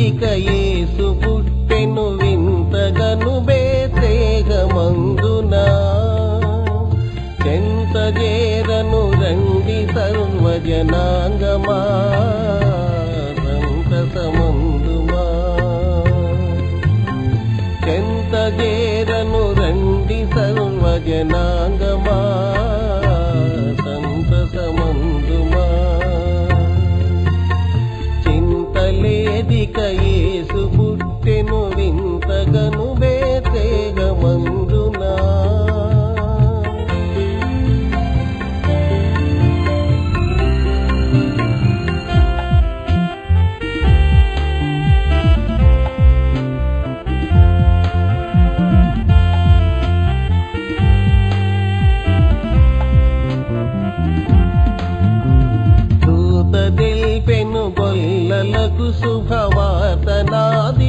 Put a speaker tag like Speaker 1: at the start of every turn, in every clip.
Speaker 1: చింతలేదిక యేసు పుట్టెను వింతగను బేసేగమందునా చెంతజేరను రండి సర్వజనాంగమా సంతసమందుమా చెంత రండి సర్వజనాంగమా సంతసమందు கையேசு ಸುಖವಾತನಾದ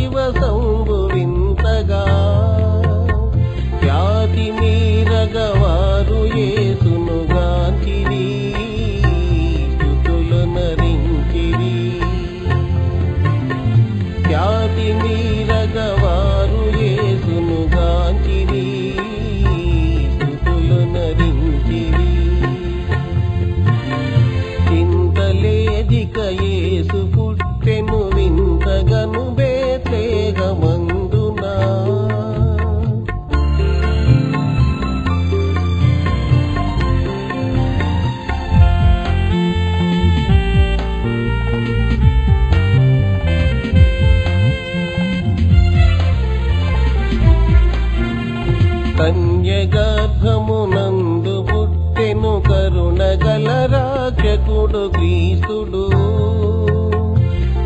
Speaker 1: కన్యగర్భమునందు పుట్టెను కరుణగల రాక్షకుడు క్రీస్తుడు.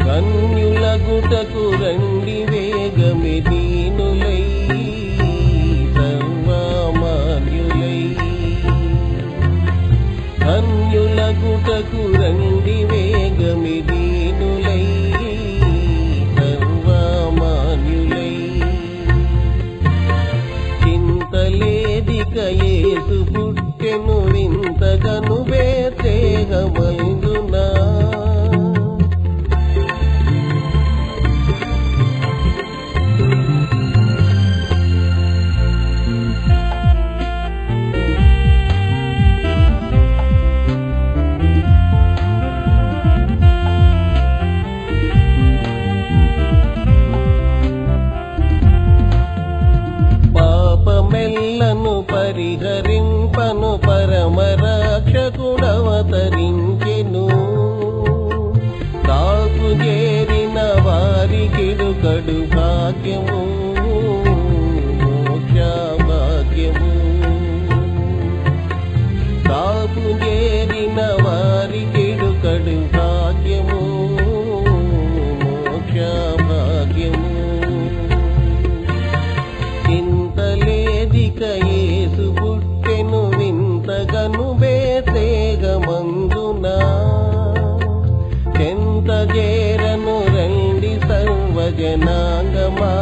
Speaker 1: కన్యుల గుటకు రండి వేగమి దీనులై సర్వమాన్యులై. కన్యుల గుటకు రండి వేగమి పుట్టెను వింతగను 便无 చెంత చేరను రండి సర్వజనాంగమా